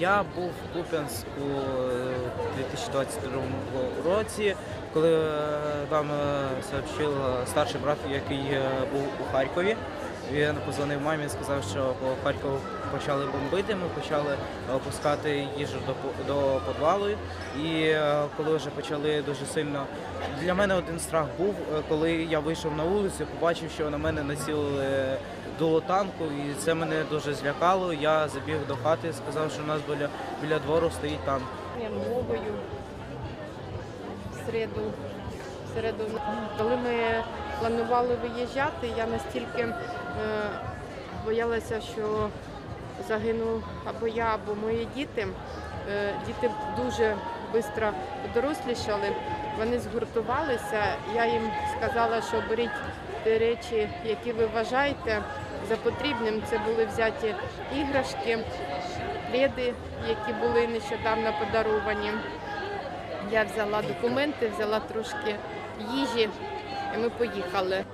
Я був в Куп'янську е, у 2022 році, коли вам нам е, сообщив е, старший брат, який е, був у Харкові. Він позвонив мамі і сказав, що по Харкову почали бомбити. Ми почали опускати їжу до до підвалу. І е, коли вже почали дуже сильно для мене один страх був, е, коли я вийшов на вулицю, побачив, що на мене націлили дуло танку, і це мене дуже злякало. Я забіг до хати, сказав, що у нас біля, біля двору стоїть танк. Я мовою в середу. в середу. Коли ми планували виїжджати, я настільки е, боялася, що загину або я, або мої діти. Е, діти дуже швидко подорослішали, вони згуртувалися. Я їм сказала, що беріть ті речі, які ви вважаєте за потрібним. Це були взяті іграшки, пледи, які були нещодавно подаровані. Я взяла документи, взяла трошки їжі, і ми поїхали.